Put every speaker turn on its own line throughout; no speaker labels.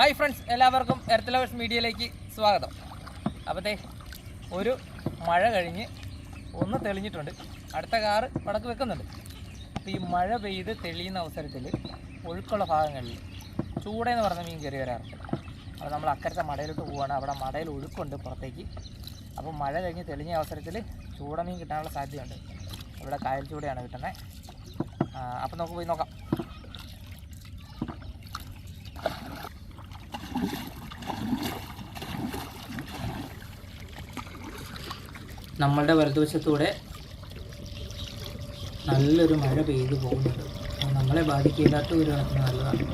Hi friends എല്ലാവർക്കും earth lovers മീഡിയയിലേക്ക് സ്വാഗതം. അപ്പോഴത്തെ ഒരു മഴ കഴിഞ്ഞ് ഒന്ന് തെളിഞ്ഞിട്ടുണ്ട്. അടുത്ത കാറ് വടക്ക് വെക്കുന്നുണ്ട്. അപ്പോൾ ഈ മഴ പെയ്ത് തെളിയുന്ന അവസരത്തിൽ ഒഴുക്കുള്ള ഭാഗങ്ങളിൽ ചൂടെന്ന് പറഞ്ഞ മീൻ കയറി വരാറുണ്ട്. അപ്പോൾ നമ്മൾ അക്കരത്തെ മടയിലോട്ട് പോവുകയാണ് അവിടെ മടയിൽ ഒഴുക്കുണ്ട് പുറത്തേക്ക്. അപ്പോൾ മഴ കഴിഞ്ഞ് തെളിഞ്ഞ അവസരത്തിൽ ചൂടമീൻ കിട്ടാനുള്ള സാധ്യതയുണ്ട്. ഇവിടെ കായൽ ചൂടയാണ് കിട്ടുന്നത്. അപ്പോൾ നമുക്ക് പോയി നോക്കാം. നമ്മളുടെ വലതുവശത്തൂടെ നല്ലൊരു മഴ പെയ്തു പോകുന്നുണ്ട് നമ്മളെ ബാധിക്കില്ലാത്ത ഒരു നല്ലതാണ്.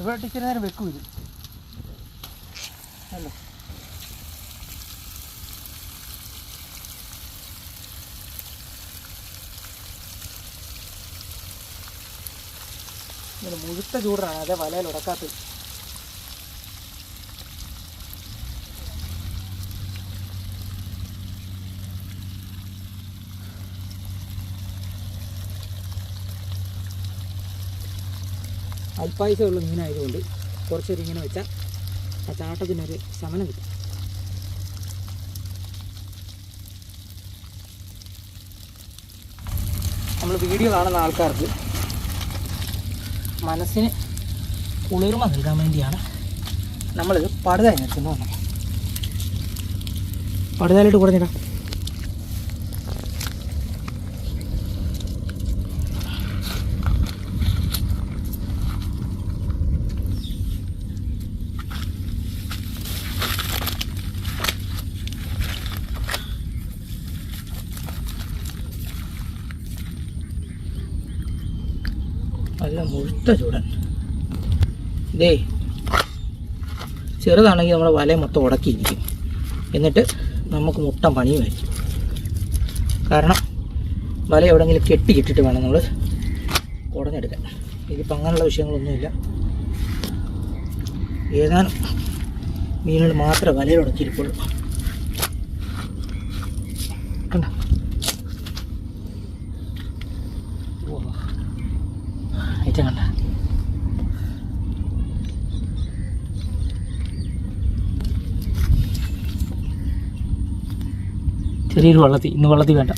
ഇവിടെ ടിക്കറ്റ് നേരം വെക്കും ഇത്. അല്ല? ഇങ്ങനെ മുഴുത്ത ചൂടാണ് അതേ വലയിൽ ഉടക്കാത്തത്. അല്പായുസമുള്ള മീനായതുകൊണ്ട് കുറച്ചൊരു ഇങ്ങനെ വെച്ചാൽ ആ ചാട്ടത്തിനൊരു ശമനം കിട്ടും. നമ്മൾ വീഡിയോ കാണുന്ന ആൾക്കാർക്ക് മനസ്സിന് കുളിർമ നൽകാൻ വേണ്ടിയാണ് നമ്മളിത് പടുതായി നിർത്തുന്നു പടുതായിട്ട് പടുതായിലിട്ട് കുറഞ്ഞിടാം നല്ല മുഴുത്ത ചൂടൻ. ഇതേ ചെറുതാണെങ്കിൽ നമ്മുടെ വല മൊത്തം ഉടക്കിയിരിക്കും. എന്നിട്ട് നമുക്ക് മുട്ടം പണിയുമായിരിക്കും. കാരണം വല എവിടെയെങ്കിലും കെട്ടി ഇട്ടിട്ട് വേണം നമ്മൾ ഉടഞ്ഞെടുക്കാൻ ഇതിപ്പോൾ അങ്ങനെയുള്ള വിഷയങ്ങളൊന്നുമില്ല. ഏതാനും മീനുകൾ മാത്രമേ വലയിൽ ഉടക്കിയിരിക്കുള്ളൂ. കണ്ട? ഐറ്റം കണ്ട ചെറിയൊരു വള്ളത്തി ഇന്ന് വള്ളത്തി വേണ്ട.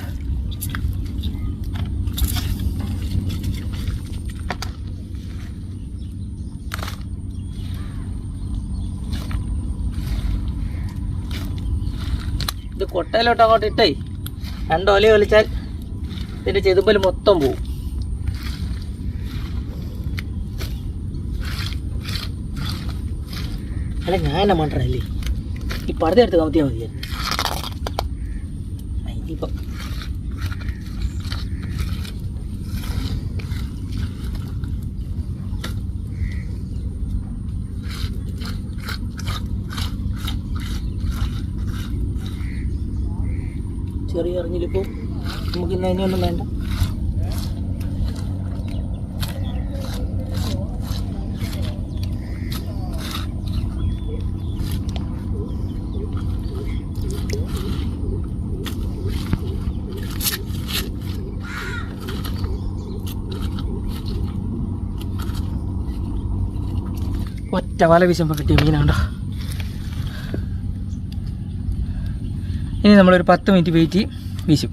ഇത് കൊട്ടയിലോട്ട് അങ്ങോട്ട് ഇട്ടേ. രണ്ട് ഒല വലിച്ചാൽ ഇതിന്റെ ചെതുമ്പൽ മൊത്തം പോവും. അല്ല ഞാൻ എന്നാ അല്ലേ ഈ പടുത എടുത്ത് കമത്തിയാൽ മതിയായിരുന്നു ഇനിയിപ്പം ചെറിയ എറിഞ്ഞിലിപ്പോൾ നമുക്ക് ഇന്ന് അതിനൊന്നും വേണ്ട. ഒറ്റ വല വീശുമ്പോൾ കിട്ടിയ മീനാണ്ടോ ഇനി നമ്മളൊരു പത്ത് മിനിറ്റ് വെയിറ്റ് വീശും.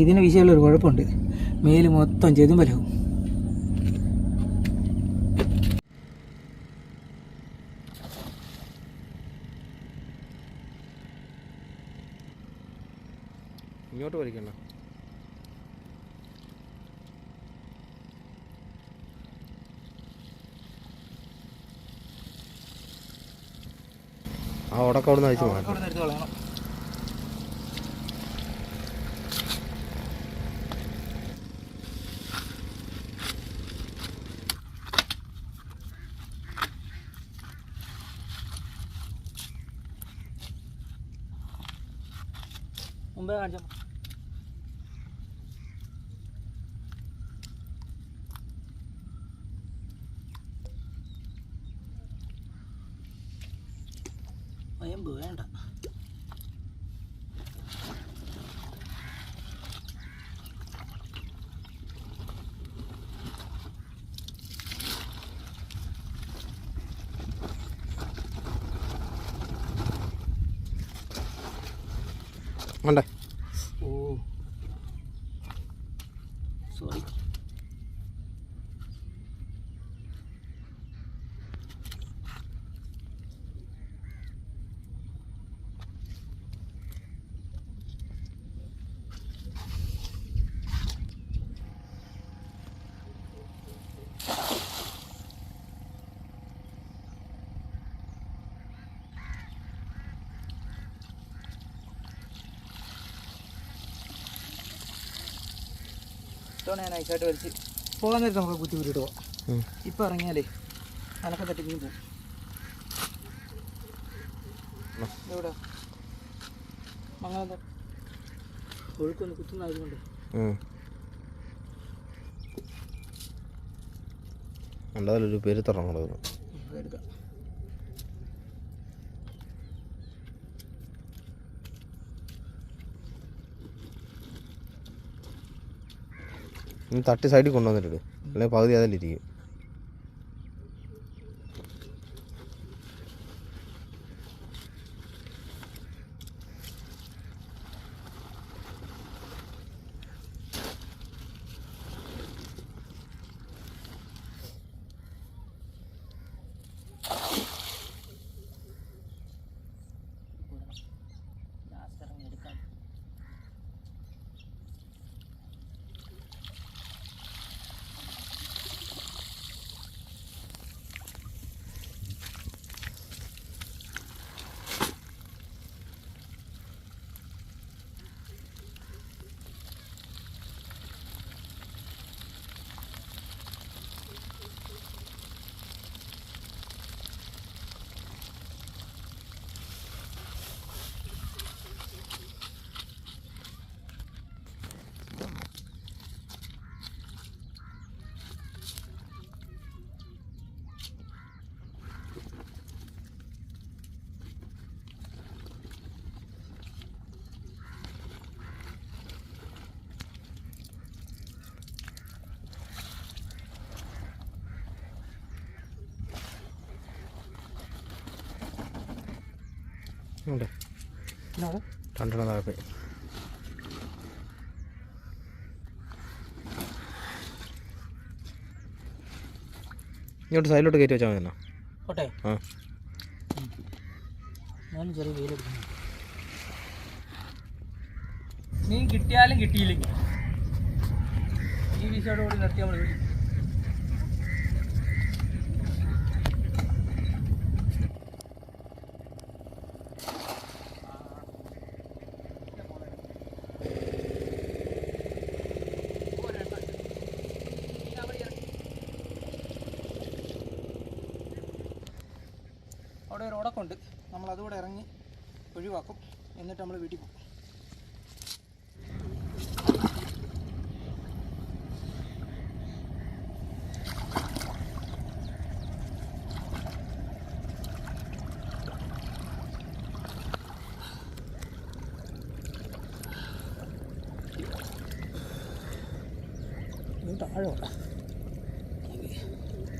ഇതിന് വീശിയുള്ള ഒരു കുഴപ്പമുണ്ട്. മേൽ മൊത്തം ചെതുമ്പലാവും
ഇങ്ങോട്ട് വലിക്കണ്ട. ആ ഉടക്കം അവിടെ നിന്ന് അഴിച്ചു മാറ്റി.
അവിടെ നിന്ന് എടുത്ത് കളയണം. മുമ്പേ കാണിച്ചാൽ വേണ്ടേ ഇത്തവണ ഞാൻ ഐസായിട്ട് വലിച്ച്. പോകാൻ നേരത്തെ നമുക്ക് കുത്തി വിട്ടിട്ട് പോവാം. ഇപ്പം ഇറങ്ങിയാലേ അനക്കം തട്ടി. മീൻ പോകും എവിടെ മംഗളം ഒഴുക്കൊന്ന് കുത്തുന്നതായതുകൊണ്ട്
എന്തായാലും പെരുത്തറങ്ങണം
നമുക്ക് എടുക്കാം
നീ തട്ടി സൈഡിൽ കൊണ്ടുവന്നിട്ടുണ്ട് അല്ലെങ്കിൽ പകുതി അതിലിരിക്കും. ഉണ്ട്. രണ്ടെണ്ണം താഴെ ഇങ്ങോട്ട് സൈഡിലോട്ട് കയറ്റി വെച്ചാൽ മതി എന്നാ
കോട്ടെ
ആ.
ഞാൻ ചെറിയ വെയിലെടുക്കുന്നു നീ കിട്ടിയാലും കിട്ടിയില്ലെങ്കിൽ. ഈ വിഷയോടുകൂടി നിർത്തിയാൽ നിർത്തി നമ്മൾ ഒരു ഉടക്കുണ്ട് നമ്മൾ അതുകൂടെ ഇറങ്ങി ഒഴിവാക്കും. എന്നിട്ട് നമ്മൾ വീട്ടിൽ പോകും.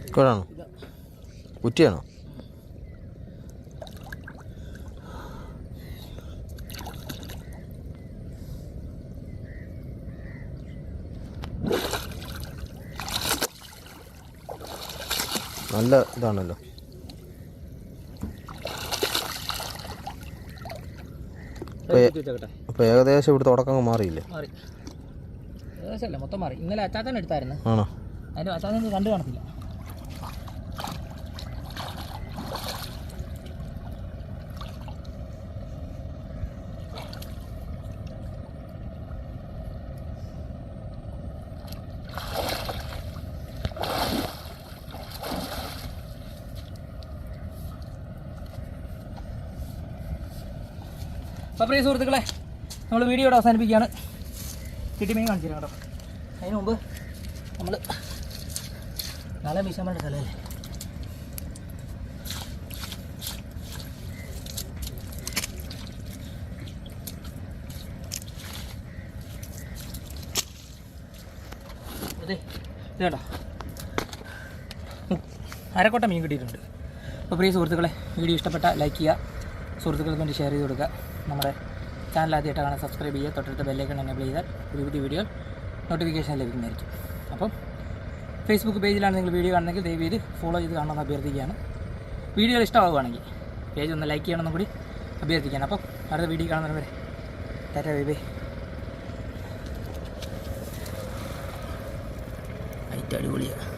ഇപ്പോഴാണോ? കുറ്റിയാണോ? നല്ല ഇതാണല്ലോ. ഇപ്പൊ ഏ-
വെച്ചേക്കട്ടെ
അപ്പോൾ ഏകദേശം ഇവിടുത്തെ തുടക്കം മാറിയില്ലേ?
മാറി. ഏകദേശമല്ല മൊത്തം മാറി. ഇന്നലെ അച്ചാത്തൻ എടുത്തായിരുന്നു
ആണോ?
അതിന് അച്ചാത്തൻ കണ്ടു കാണത്തില്ല. അപ്പോൾ പ്രിയ സുഹൃത്തുക്കളെ നമ്മൾ വീഡിയോ ഇവിടെ അവസാനിപ്പിക്കുകയാണ്. കിട്ടിമീൻ കാണിച്ചു കേട്ടോ. അതിന് മുമ്പ് നമ്മൾ നാളെ വീശാൻ സ്ഥലമല്ലേ? അരക്കോട്ട മീൻ കിട്ടിയിട്ടുണ്ട്. അപ്പോൾ പ്രിയ സുഹൃത്തുക്കളെ വീഡിയോ ഇഷ്ടപ്പെട്ട ലൈക്ക് ചെയ്യുക സുഹൃത്തുക്കൾക്ക് വേണ്ടി ഷെയർ ചെയ്ത് കൊടുക്കുക. നമ്മുടെ ചാനൽ ആദ്യമായിട്ട് കാണാൻ സബ്സ്ക്രൈബ് ചെയ്യുക. തൊട്ടടുത്ത ബെല്ലൈക്കൺ എനേബിൾ ചെയ്താൽ പുതിയ പുതിയ വീഡിയോ നോട്ടിഫിക്കേഷൻ ലഭിക്കുന്നതായിരിക്കും. അപ്പം ഫേസ്ബുക്ക് പേജിലാണ് നിങ്ങൾ വീഡിയോ കാണുന്നെങ്കിൽ ദയവ് ചെയ്ത് ഫോളോ ചെയ്ത് കാണണമെന്ന് അഭ്യർത്ഥിക്കുകയാണ്. വീഡിയോ ഇഷ്ടമാവുകയാണെങ്കിൽ പേജ് ഒന്ന് ലൈക്ക് ചെയ്യണമെന്നും കൂടി അഭ്യർത്ഥിക്കുകയാണ്. അപ്പം അടുത്ത വീഡിയോ കാണുന്നവരെ ടാറ്റ ബൈ ബൈ. അടിപൊളിയാണ്